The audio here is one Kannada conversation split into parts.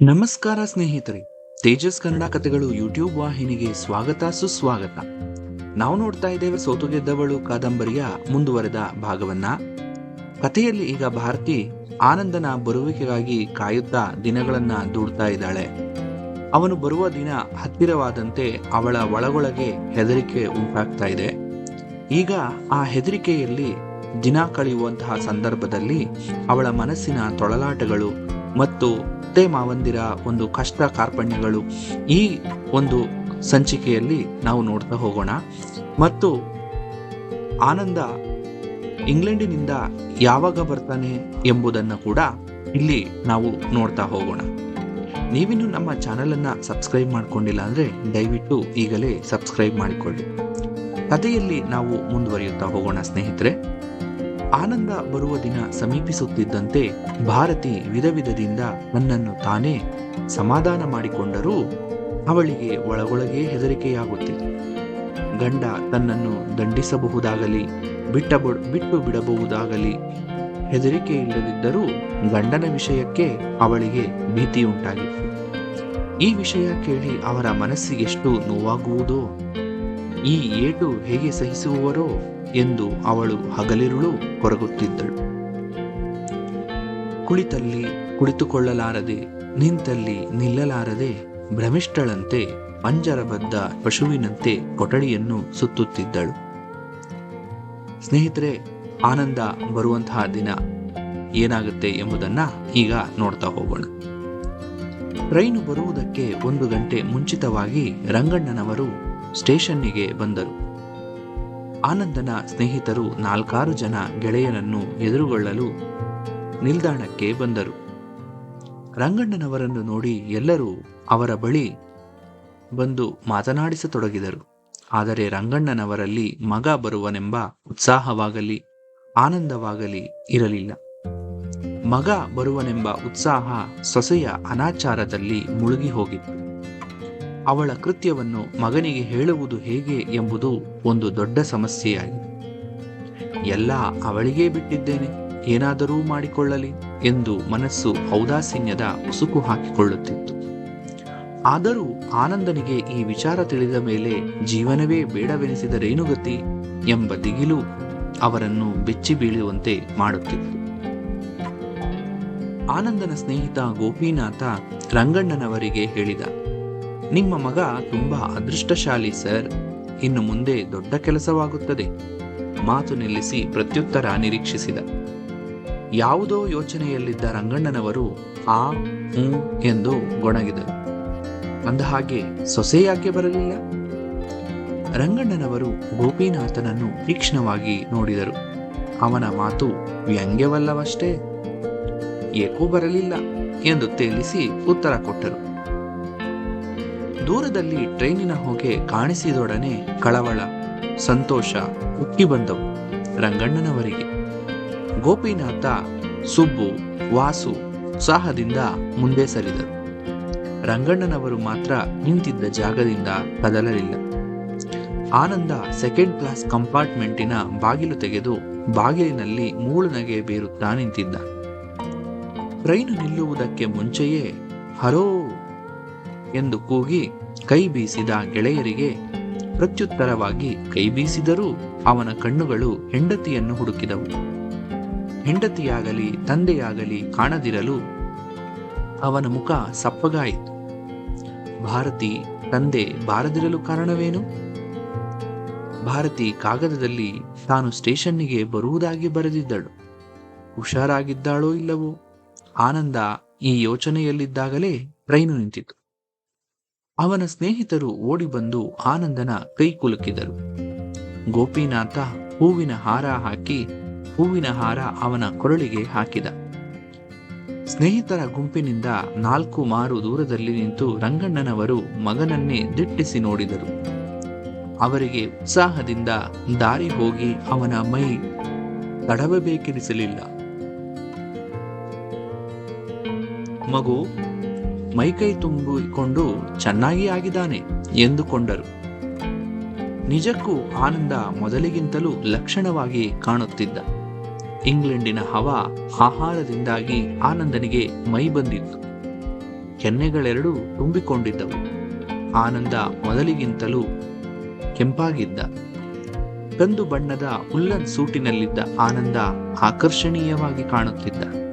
ನಮಸ್ಕಾರ ಸ್ನೇಹಿತರೆ, ತೇಜಸ್ ಕನ್ನಡ ಕಥೆಗಳು ಯೂಟ್ಯೂಬ್ ವಾಹಿನಿಗೆ ಸ್ವಾಗತ, ಸುಸ್ವಾಗತ. ನಾವು ನೋಡ್ತಾ ಇದ್ದೇವೆ ಸೋತು ಗೆದ್ದವಳು ಕಾದಂಬರಿಯ ಮುಂದುವರೆದ ಭಾಗವನ್ನ. ಕಥೆಯಲ್ಲಿ ಈಗ ಭಾರತಿ ಆನಂದನ ಬರುವಿಕೆಗಾಗಿ ಕಾಯುತ್ತಾ ದಿನಗಳನ್ನ ದೂಡ್ತಾ ಇದ್ದಾಳೆ. ಅವನು ಬರುವ ದಿನ ಹತ್ತಿರವಾದಂತೆ ಅವಳ ಒಳಗೊಳಗೆ ಹೆದರಿಕೆ ಉಂಟಾಗ್ತಾ ಇದೆ. ಈಗ ಆ ಹೆದರಿಕೆಯಲ್ಲಿ ದಿನ ಕಳೆಯುವಂತಹ ಸಂದರ್ಭದಲ್ಲಿ ಅವಳ ಮನಸ್ಸಿನ ತೊಳಲಾಟಗಳು ಮತ್ತು ಅತ್ತೆ ಮಾವಂದಿರ ಒಂದು ಕಷ್ಟ ಕಾರ್ಪಣ್ಯಗಳು ಈ ಒಂದು ಸಂಚಿಕೆಯಲ್ಲಿ ನಾವು ನೋಡ್ತಾ ಹೋಗೋಣ. ಮತ್ತು ಆನಂದ ಇಂಗ್ಲೆಂಡಿನಿಂದ ಯಾವಾಗ ಬರ್ತಾನೆ ಎಂಬುದನ್ನು ಕೂಡ ಇಲ್ಲಿ ನಾವು ನೋಡ್ತಾ ಹೋಗೋಣ. ನೀವಿನ್ನು ನಮ್ಮ ಚಾನಲನ್ನು ಸಬ್ಸ್ಕ್ರೈಬ್ ಮಾಡಿಕೊಂಡಿಲ್ಲ ಅಂದರೆ ದಯವಿಟ್ಟು ಈಗಲೇ ಸಬ್ಸ್ಕ್ರೈಬ್ ಮಾಡಿಕೊಳ್ಳಿ. ಕಥೆಯಲ್ಲಿ ನಾವು ಮುಂದುವರಿಯುತ್ತಾ ಹೋಗೋಣ ಸ್ನೇಹಿತರೆ. ಆನಂದ ಬರುವ ದಿನ ಸಮೀಪಿಸುತ್ತಿದ್ದಂತೆ ಭಾರತಿ ವಿಧ ವಿಧದಿಂದ ನನ್ನನ್ನು ತಾನೇ ಸಮಾಧಾನ ಮಾಡಿಕೊಂಡರೂ ಅವಳಿಗೆ ಒಳಗೊಳಗೇ ಹೆದರಿಕೆಯಾಗುತ್ತಿತ್ತು ಗಂಡ ತನ್ನನ್ನು ದಂಡಿಸಬಹುದಾಗಲಿ ಬಿಟ್ಟ ಬಿಟ್ಟು ಬಿಡಬಹುದಾಗಲಿ ಹೆದರಿಕೆ ಇಲ್ಲದಿದ್ದರೂ ಗಂಡನ ವಿಷಯಕ್ಕೆ ಅವಳಿಗೆ ಭೀತಿ ಉಂಟಾಗಿತ್ತು ಈ ವಿಷಯ ಕೇಳಿ ಅವರ ಮನಸ್ಸಿಗೆಷ್ಟು ನೋವಾಗುವುದೋ, ಈ ಏಟು ಹೇಗೆ ಸಹಿಸುವವರೋ ಎಂದು ಅವಳು ಹಗಲಿರುಳು ಕೊರಗುತ್ತಿದ್ದಳು ಕುಳಿತಲ್ಲಿ ಕುಳಿತುಕೊಳ್ಳಲಾರದೆ, ನಿಂತಲ್ಲಿ ನಿಲ್ಲಲಾರದೆ ಭ್ರಮಿಷ್ಠಳಂತೆ ಪಂಜರಬದ್ಧ ಪಶುವಿನಂತೆ ಕೊಠಡಿಯನ್ನು ಸುತ್ತುತ್ತಿದ್ದಳು. ಸ್ನೇಹಿತರೆ, ಆನಂದ ಬರುವಂತಹ ದಿನ. ಏನಾಗುತ್ತೆ ಎಂಬುದನ್ನ ಈಗ ನೋಡ್ತಾ ಹೋಗೋಣ. ರೈಲು ಬರುವುದಕ್ಕೆ ಒಂದು ಗಂಟೆ ಮುಂಚಿತವಾಗಿ ರಂಗಣ್ಣನವರು ಸ್ಟೇಷನ್ನಿಗೆ ಬಂದರು. ಆನಂದನ ಸ್ನೇಹಿತರು ನಾಲ್ಕಾರು ಜನ ಗೆಳೆಯನನ್ನು ಎದುರುಗೊಳ್ಳಲು ನಿಲ್ದಾಣಕ್ಕೆ ಬಂದರು. ರಂಗಣ್ಣನವರನ್ನು ನೋಡಿ ಎಲ್ಲರೂ ಅವರ ಬಳಿ ಬಂದು ಮಾತನಾಡಿಸತೊಡಗಿದರು. ಆದರೆ ರಂಗಣ್ಣನವರಲ್ಲಿ ಮಗ ಬರುವನೆಂಬ ಉತ್ಸಾಹವಾಗಲಿ, ಆನಂದವಾಗಲಿ ಇರಲಿಲ್ಲ. ಮಗ ಬರುವನೆಂಬ ಉತ್ಸಾಹ ಸೊಸೆಯ ಅನಾಚಾರದಲ್ಲಿ ಮುಳುಗಿ ಹೋಗಿತ್ತು. ಅವಳ ಕೃತ್ಯವನ್ನು ಮಗನಿಗೆ ಹೇಳುವುದು ಹೇಗೆ ಎಂಬುದು ಒಂದು ದೊಡ್ಡ ಸಮಸ್ಯೆಯಾಗಿದೆ. ಎಲ್ಲ ಅವಳಿಗೇ ಬಿಟ್ಟಿದ್ದೇನೆ, ಏನಾದರೂ ಮಾಡಿಕೊಳ್ಳಲಿ ಎಂದು ಮನಸ್ಸು ಔದಾಸೀನ್ಯದ ಉಸುಕು ಹಾಕಿಕೊಳ್ಳುತ್ತಿತ್ತು. ಆದರೂ ಆನಂದನಿಗೆ ಈ ವಿಚಾರ ತಿಳಿದ ಮೇಲೆ ಜೀವನವೇ ಬೇಡವೆನಿಸಿದರೇನು ಗತಿ ಎಂಬ ದಿಗಿಲು ಅವರನ್ನು ಬೆಚ್ಚಿ ಬೀಳುವಂತೆ ಮಾಡುತ್ತಿತ್ತು. ಆನಂದನ ಸ್ನೇಹಿತ ಗೋಪಿನಾಥ ರಂಗಣ್ಣನವರಿಗೆ ಹೇಳಿದ ನಿಮ್ಮ ಮಗ ತುಂಬಾ ಅದೃಷ್ಟಶಾಲಿ, ಸರ್. ಇನ್ನು ಮುಂದೆ ದೊಡ್ಡ ಕೆಲಸವಾಗುತ್ತದೆ. ಮಾತು ನಿಲ್ಲಿಸಿ ಪ್ರತ್ಯುತ್ತರ ನಿರೀಕ್ಷಿಸಿದ. ಯಾವುದೋ ಯೋಚನೆಯಲ್ಲಿದ್ದ ರಂಗಣ್ಣನವರು, ಆ, ಹ್ಞೂ ಎಂದು ಗೊಣಗಿದರು. ಅಂದ ಹಾಗೆ ಸೊಸೆ ಯಾಕೆ ಬರಲಿಲ್ಲ? ರಂಗಣ್ಣನವರು ಗೋಪಿನಾಥನನ್ನು ತೀಕ್ಷ್ಣವಾಗಿ ನೋಡಿದರು. ಅವನ ಮಾತು ವ್ಯಂಗ್ಯವಲ್ಲವಷ್ಟೇ. ಏಕೋ ಬರಲಿಲ್ಲ ಎಂದು ತೇಲಿಸಿ ಉತ್ತರ ಕೊಟ್ಟರು. ದೂರದಲ್ಲಿ ಟ್ರೈನಿನ ಹೊಗೆ ಕಾಣಿಸಿದೊಡನೆ ಕಳವಳ, ಸಂತೋಷ ಉಕ್ಕಿ ಬಂದವು ರಂಗಣ್ಣನವರಿಗೆ. ಗೋಪಿನಾಥ ಸುಬ್ಬು, ವಾಸು ಉತ್ಸಾಹದಿಂದ ಮುಂದೆ ಸರಿದರು. ರಂಗಣ್ಣನವರು ಮಾತ್ರ ನಿಂತಿದ್ದ ಜಾಗದಿಂದ ಕದಲಲಿಲ್ಲ ಆನಂದ ಸೆಕೆಂಡ್ ಕ್ಲಾಸ್ ಕಂಪಾರ್ಟ್ಮೆಂಟಿನ ಬಾಗಿಲು ತೆಗೆದು ಬಾಗಿಲಿನಲ್ಲಿ ಮೂಳುನಗೆ ಬೀರುತ್ತಾ ನಿಂತಿದ್ದ. ಟ್ರೈನು ನಿಲ್ಲುವುದಕ್ಕೆ ಮುಂಚೆಯೇ, ಹರೋ ಎಂದು ಕೂಗಿ ಕೈ ಬೀಸಿದ ಗೆಳೆಯರಿಗೆ ಪ್ರತ್ಯುತ್ತರವಾಗಿ ಕೈ ಬೀಸಿದರೂ ಅವನ ಕಣ್ಣುಗಳು ಹೆಂಡತಿಯನ್ನು ಹುಡುಕಿದವು. ಹೆಂಡತಿಯಾಗಲಿ ತಂದೆಯಾಗಲಿ ಕಾಣದಿರಲು ಅವನ ಮುಖ ಸಪ್ಪಗಾಯಿತು. ಭಾರತಿ ತಂದೆ ಬಾರದಿರಲು ಕಾರಣವೇನು? ಭಾರತಿ ಕಾಗದದಲ್ಲಿ ತಾನು ಸ್ಟೇಷನ್ನಿಗೆ ಬರುವುದಾಗಿ ಬರೆದಿದ್ದಳು. ಹುಷಾರಾಗಿದ್ದಾಳೋ ಇಲ್ಲವೋ? ಆನಂದ ಈ ಯೋಚನೆಯಲ್ಲಿದ್ದಾಗಲೇ ಟ್ರೈನು ನಿಂತಿತು. ಅವನ ಸ್ನೇಹಿತರು ಓಡಿಬಂದು ಆನಂದನ ಕೈ ಕುಲುಕಿದರು. ಗೋಪಿನಾಥ ಹೂವಿನ ಹಾರ ಹಾಕಿ ಹೂವಿನ ಹಾರ ಅವನ ಕೊರಳಿಗೆ ಹಾಕಿದ. ಸ್ನೇಹಿತರ ಗುಂಪಿನಿಂದ ನಾಲ್ಕು ಮಾರು ದೂರದಲ್ಲಿ ನಿಂತು ರಂಗಣ್ಣನವರು ಮಗನನ್ನೇ ದಿಟ್ಟಿಸಿ ನೋಡಿದರು. ಅವರಿಗೆ ಉತ್ಸಾಹದಿಂದ ದಾರಿ ಹೋಗಿ ಅವನ ಮೈ ತಡವಬೇಕೆನಿಸಲಿಲ್ಲ. ಮಗು ಮೈಕೈ ತುಂಬಿಕೊಂಡು ಚೆನ್ನಾಗಿ ಆಗಿದ್ದಾನೆ ಎಂದುಕೊಂಡರು. ನಿಜಕ್ಕೂ ಆನಂದ ಮೊದಲಿಗಿಂತಲೂ ಲಕ್ಷಣವಾಗಿ ಕಾಣುತ್ತಿದ್ದ. ಇಂಗ್ಲೆಂಡಿನ ಹವಾ ಆಹಾರದಿಂದಾಗಿ ಆನಂದನಿಗೆ ಮೈ ಬಂದಿತ್ತು. ಕೆನ್ನೆಗಳೆರಡೂ ತುಂಬಿಕೊಂಡಿದ್ದವು. ಆನಂದ ಮೊದಲಿಗಿಂತಲೂ ಕೆಂಪಾಗಿದ್ದ. ಕಂದು ಬಣ್ಣದ ಉಲ್ಲನ್ ಸೂಟಿನಲ್ಲಿದ್ದ ಆನಂದ ಆಕರ್ಷಣೀಯವಾಗಿ ಕಾಣುತ್ತಿದ್ದ.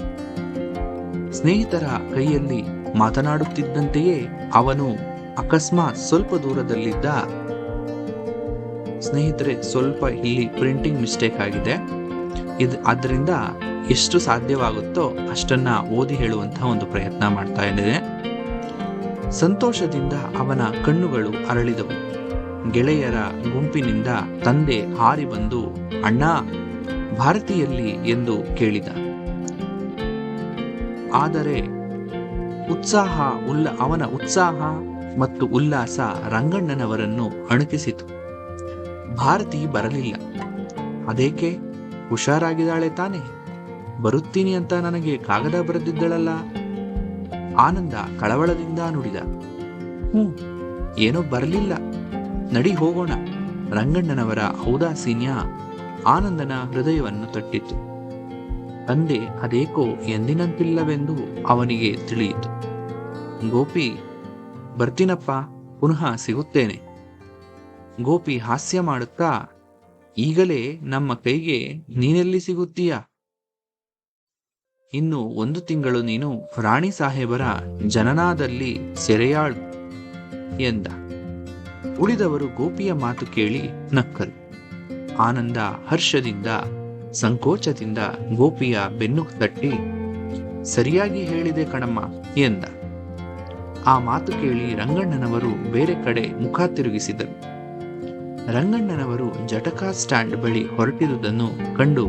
ಸ್ನೇಹಿತರ ಕೈಯಲ್ಲಿ ಮಾತನಾಡುತ್ತಿದ್ದಂತೆಯೇ ಅವನು ಅಕಸ್ಮಾತ್ ಸ್ವಲ್ಪ ದೂರದಲ್ಲಿದ್ದ ಸ್ನೇಹಿತರೆ, ಸ್ವಲ್ಪ ಇಲ್ಲಿ ಪ್ರಿಂಟಿಂಗ್ ಮಿಸ್ಟೇಕ್ ಆಗಿದೆ. ಇದು ಆದ್ದರಿಂದ ಎಷ್ಟು ಸಾಧ್ಯವಾಗುತ್ತೋ ಅಷ್ಟನ್ನ ಓದಿ ಹೇಳುವಂತಹ ಒಂದು ಪ್ರಯತ್ನ ಮಾಡ್ತಾ ಇದ್ದೇನೆ. ಸಂತೋಷದಿಂದ ಅವನ ಕಣ್ಣುಗಳು ಅರಳಿದವು. ಗೆಳೆಯರ ಗುಂಪಿನಿಂದ ತಂದೆ ಹಾರಿ ಬಂದು, ಅಣ್ಣ, ಭಾರತೀಯಲ್ಲಿ ಎಂದು ಕೇಳಿದ. ಆದರೆ ಉತ್ಸಾಹ ಉಲ್ಲ ಅವನ ಉತ್ಸಾಹ ಮತ್ತು ಉಲ್ಲಾಸ ರಂಗಣ್ಣನವರನ್ನು ಅಣುಕಿಸಿತು. ಭಾರತಿ ಬರಲಿಲ್ಲ. ಅದೇಕೆ? ಹುಷಾರಾಗಿದ್ದಾಳೆ ತಾನೆ? ಬರುತ್ತೀನಿ ಅಂತ ನನಗೆ ಕಾಗದ ಬರೆದಿದ್ದಳಲ್ಲ? ಆನಂದ ಕಳವಳದಿಂದ ನುಡಿದ. ಹ್ಞೂ, ಏನೋ ಬರಲಿಲ್ಲ. ನಡಿ ಹೋಗೋಣ. ರಂಗಣ್ಣನವರ ಔದಾಸೀನ್ಯ ಆನಂದನ ಹೃದಯವನ್ನು ತಟ್ಟಿತು. ತಂದೆ ಅದೇಕೋ ಎಂದಿನಂತಿಲ್ಲವೆಂದು ಅವನಿಗೆ ತಿಳಿಯಿತು. ಗೋಪಿ, ಬರ್ತೀನಪ್ಪ, ಪುನಃ ಸಿಗುತ್ತೇನೆ. ಗೋಪಿ ಹಾಸ್ಯ ಮಾಡುತ್ತಾ, ಈಗಲೇ ನಮ್ಮ ಕೈಗೆ ನೀನೆಲ್ಲಿ ಸಿಗುತ್ತೀಯ? ಇನ್ನು ಒಂದು ತಿಂಗಳು ನೀನು ರಾಣಿ ಸಾಹೇಬರ ಜನನಾದಲ್ಲಿ ಸೆರೆಯಾಳು ಎಂದ. ಉಳಿದವರು ಗೋಪಿಯ ಮಾತು ಕೇಳಿ ನಕ್ಕರು. ಆನಂದ ಹರ್ಷದಿಂದ, ಸಂಕೋಚದಿಂದ ಗೋಪಿಯ ಬೆನ್ನು ತಟ್ಟಿ, ಸರಿಯಾಗಿ ಹೇಳಿದೆ ಕಣಮ್ಮ ಎಂದ. ಆ ಮಾತು ಕೇಳಿ ರಂಗಣ್ಣನವರು ಬೇರೆ ಕಡೆ ಮುಖ ತಿರುಗಿಸಿದರು. ರಂಗಣ್ಣನವರು ಜಟಕಾ ಸ್ಟ್ಯಾಂಡ್ ಬಳಿ ಹೊರಟಿರುವುದನ್ನು ಕಂಡು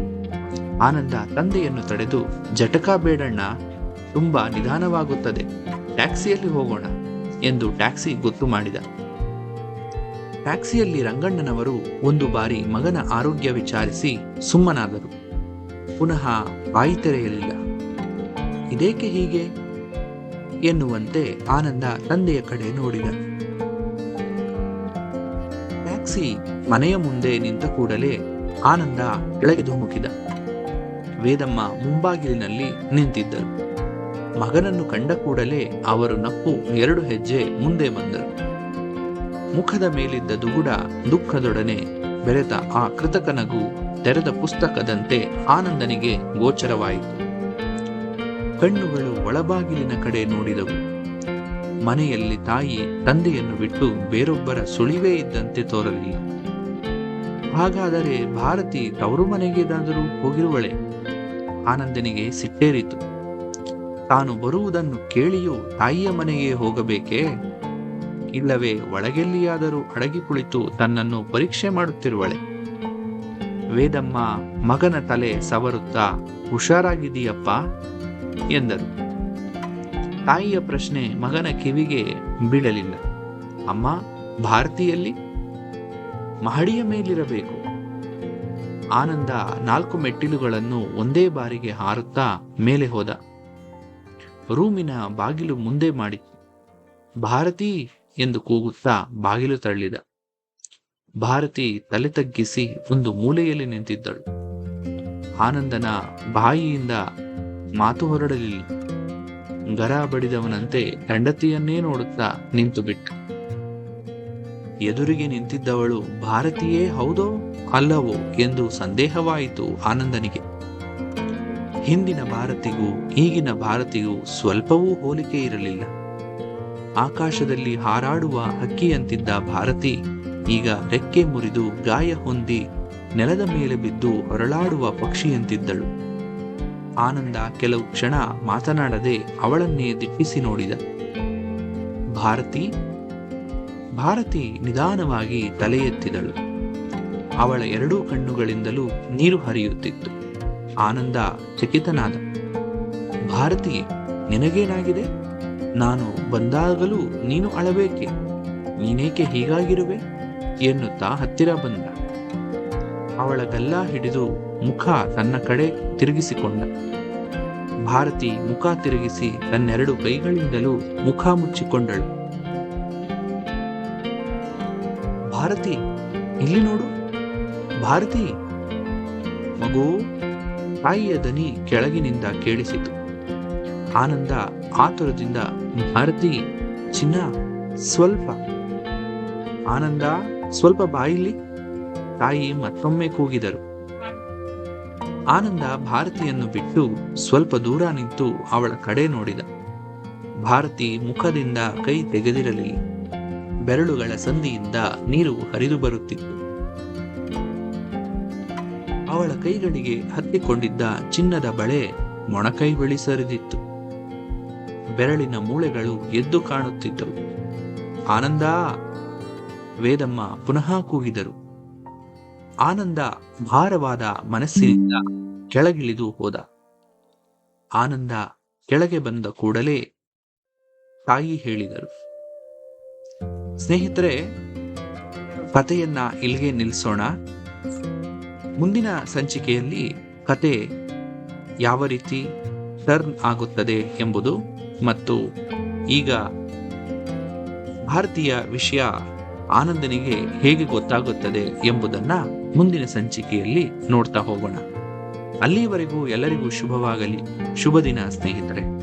ಆನಂದ ತಂದೆಯನ್ನು ತಡೆದು, ಜಟಕಾ ಬೇಡಣ್ಣ, ತುಂಬಾ ನಿಧಾನವಾಗುತ್ತದೆ, ಟ್ಯಾಕ್ಸಿಯಲ್ಲಿ ಹೋಗೋಣ ಎಂದು ಟ್ಯಾಕ್ಸಿ ಗೊತ್ತು ಮಾಡಿದ. ಟ್ಯಾಕ್ಸಿಯಲ್ಲಿ ರಂಗಣ್ಣನವರು ಒಂದು ಬಾರಿ ಮಗನ ಆರೋಗ್ಯ ವಿಚಾರಿಸಿ ಸುಮ್ಮನಾದರು. ಪುನಃ ಬಾಯಿ ತೆರೆಯಲಿಲ್ಲ ಇದೇಕೆ ಹೀಗೆ? ಎನ್ನುವಂತೆ ಆನಂದ ತಂದೆಯ ಕಡೆ ನೋಡಿದ. ಟ್ಯಾಕ್ಸಿ ಮನೆಯ ಮುಂದೆ ನಿಂತ ಕೂಡಲೇ ಆನಂದ ಕೆಳಗೆ ಧುಮುಕಿದ. ವೇದಮ್ಮ ಮುಂಬಾಗಿಲಿನಲ್ಲಿ ನಿಂತಿದ್ದರು. ಮಗನನ್ನು ಕಂಡ ಕೂಡಲೇ ಅವರು ನಕ್ಕು ಎರಡು ಹೆಜ್ಜೆ ಮುಂದೆ ಬಂದರು. ಮುಖದ ಮೇಲಿದ್ದ ದುಗುಡ ದುಃಖದೊಡನೆ ಬೆರೆತ ಆ ಕೃತಕ ನಗು ತೆರೆದ ಪುಸ್ತಕದಂತೆ ಆನಂದನಿಗೆ ಗೋಚರವಾಯಿತು. ಕಣ್ಣುಗಳು ಒಳಬಾಗಿಲಿನ ಕಡೆ ನೋಡಿದವು. ಮನೆಯಲ್ಲಿ ತಾಯಿ ತಂದೆಯನ್ನು ಬಿಟ್ಟು ಬೇರೊಬ್ಬರ ಸುಳಿವೇ ಇದ್ದಂತೆ ತೋರಲಿ. ಹಾಗಾದರೆ ಭಾರತಿ ತವರು ಮನೆಗೇದಾದರೂ ಹೋಗಿರುವಳೆ? ಆನಂದನಿಗೆ ಸಿಟ್ಟೇರಿತು. ತಾನು ಬರುವುದನ್ನು ಕೇಳಿಯೂ ತಾಯಿಯ ಮನೆಗೆ ಹೋಗಬೇಕೇ? ಇಲ್ಲವೇ ಒಳಗೆಲ್ಲಿಯಾದರೂ ಅಡಗಿ ಕುಳಿತು ತನ್ನನ್ನು ಪರೀಕ್ಷೆ ಮಾಡುತ್ತಿರುವಳೆ. ವೇದಮ್ಮ ಮಗನ ತಲೆ ಸವರುತ್ತಾ ಹುಷಾರಾಗಿದೀಯಪ್ಪ ಎಂದರು. ತಾಯಿಯ ಪ್ರಶ್ನೆ ಮಗನ ಕಿವಿಗೆ ಬೀಳಲಿಲ್ಲ. ಅಮ್ಮ, ಭಾರತೀಯಲ್ಲಿ ಮಹಡಿಯ ಮೇಲಿರಬೇಕು. ಆನಂದ ನಾಲ್ಕು ಮೆಟ್ಟಿಲುಗಳನ್ನು ಒಂದೇ ಬಾರಿಗೆ ಹಾರುತ್ತಾ ಮೇಲೆ ಹೋದ. ರೂಮಿನ ಬಾಗಿಲು ಮುಂದೆ ಮಾಡಿ, ಭಾರತಿ ಎಂದು ಕೂಗುತ್ತಾ ಬಾಗಿಲು ತಳ್ಳಿದ. ಭಾರತಿ ತಲೆ ತಗ್ಗಿಸಿ ಒಂದು ಮೂಲೆಯಲ್ಲಿ ನಿಂತಿದ್ದಳು. ಆನಂದನ ಬಾಯಿಯಿಂದ ಮಾತು ಹೊರಡಲಿಲ್ಲ. ಗರ ಬಡಿದವನಂತೆ ಹೆಂಡತಿಯನ್ನೇ ನೋಡುತ್ತಾ ನಿಂತು ಬಿಟ್ಟ ಎದುರಿಗೆ ನಿಂತಿದ್ದವಳು, ಭಾರತೀಯೇ ಹೌದೋ ಅಲ್ಲವೋ ಎಂದು ಸಂದೇಹವಾಯಿತು ಆನಂದನಿಗೆ. ಹಿಂದಿನ ಭಾರತಿಗೂ, ಈಗಿನ ಭಾರತಿಗೂ ಸ್ವಲ್ಪವೂ ಹೋಲಿಕೆ ಇರಲಿಲ್ಲ. ಆಕಾಶದಲ್ಲಿ ಹಾರಾಡುವ ಹಕ್ಕಿಯಂತಿದ್ದ ಭಾರತಿ ಈಗ ರೆಕ್ಕೆ ಮುರಿದು ಗಾಯ ಹೊಂದಿ ನೆಲದ ಮೇಲೆ ಬಿದ್ದು ಹೊರಳಾಡುವ ಪಕ್ಷಿಯಂತಿದ್ದಳು. ಆನಂದ ಕೆಲವು ಕ್ಷಣ ಮಾತನಾಡದೆ ಅವಳನ್ನೇ ದಿಟ್ಟಿಸಿ ನೋಡಿದ. ಭಾರತಿ ಭಾರತಿ ನಿಧಾನವಾಗಿ ತಲೆ ಎತ್ತಿದಳು ಅವಳ ಎರಡೂ ಕಣ್ಣುಗಳಿಂದಲೂ ನೀರು ಹರಿಯುತ್ತಿತ್ತು. ಆನಂದ ಚಕಿತನಾದ. ಭಾರತಿ, ನಿನಗೇನಾಗಿದೆ? ನಾನು ಬಂದಾಗಲೂ ನೀನು ಅಳಬೇಕೆ? ನೀನೇಕೆ ಹೀಗಾಗಿರುವೆ? ಎನ್ನುತ್ತಾ ಹತ್ತಿರ ಬಂದ. ಅವಳ ಗಲ್ಲ ಹಿಡಿದು ಮುಖ ತನ್ನ ಕಡೆ ತಿರುಗಿಸಿಕೊಂಡ. ಭಾರತಿ ಮುಖ ತಿರುಗಿಸಿ ತನ್ನೆರಡು ಕೈಗಳಿಂದಲೂ ಮುಖ ಮುಚ್ಚಿಕೊಂಡಳು. ಭಾರತಿ, ಇಲ್ಲಿ ನೋಡು. ಭಾರತಿ. ಮಗು, ತಾಯಿಯ ದನಿ ಕೆಳಗಿನಿಂದ ಕೇಳಿಸಿತು. ಆನಂದ ಆತುರದಿಂದ, ಭಾರತಿ, ಚಿನ್ನ, ಸ್ವಲ್ಪ. ಆನಂದ, ಸ್ವಲ್ಪ ಬಾಯಿಲಿ ತಾಯಿ ಮತ್ತೊಮ್ಮೆ ಕೂಗಿದರು. ಆನಂದ ಭಾರತಿಯನ್ನು ಬಿಟ್ಟು ಸ್ವಲ್ಪ ದೂರ ನಿಂತು ಅವಳ ಕಡೆ ನೋಡಿದ. ಭಾರತಿ ಮುಖದಿಂದ ಕೈ ತೆಗೆದಿರಲಿ. ಬೆರಳುಗಳ ಸಂದಿಯಿಂದ ನೀರು ಹರಿದು ಬರುತ್ತಿತ್ತು. ಅವಳ ಕೈಗಳಿಗೆ ಹತ್ತಿಕೊಂಡಿದ್ದ ಚಿನ್ನದ ಬಳೆ ಮೊಣಕೈ ಬಳಿ ಸರಿದಿತ್ತು. ಬೆರಳಿನ ಮೂಳೆಗಳು ಎದ್ದು ಕಾಣುತ್ತಿದ್ದವು. ಆನಂದ, ವೇದಮ್ಮ ಪುನಃ ಕೂಗಿದರು. ಆನಂದ ಭಾರವಾದ ಮನಸ್ಸಿನಿಂದ ಕೆಳಗಿಳಿದು ಹೋದ. ಆನಂದ ಕೆಳಗೆ ಬಂದ ಕೂಡಲೇ ತಾಯಿ ಹೇಳಿದರು. ಸ್ನೇಹಿತರೆ, ಕಥೆಯನ್ನ ಇಲ್ಲಿಗೆ ನಿಲ್ಲಿಸೋಣ ಮುಂದಿನ ಸಂಚಿಕೆಯಲ್ಲಿ ಕತೆ ಯಾವ ರೀತಿ ಟರ್ನ್ ಆಗುತ್ತದೆ ಎಂಬುದು ಮತ್ತು ಈಗ ಭಾರತೀಯ ವಿಷಯ ಆನಂದನಿಗೆ ಹೇಗೆ ಗೊತ್ತಾಗುತ್ತದೆ ಎಂಬುದನ್ನ ಮುಂದಿನ ಸಂಚಿಕೆಯಲ್ಲಿ ನೋಡ್ತಾ ಹೋಗೋಣ. ಅಲ್ಲಿಯವರೆಗೂ ಎಲ್ಲರಿಗೂ ಶುಭವಾಗಲಿ. ಶುಭ ದಿನ ಸ್ನೇಹಿತರೆ.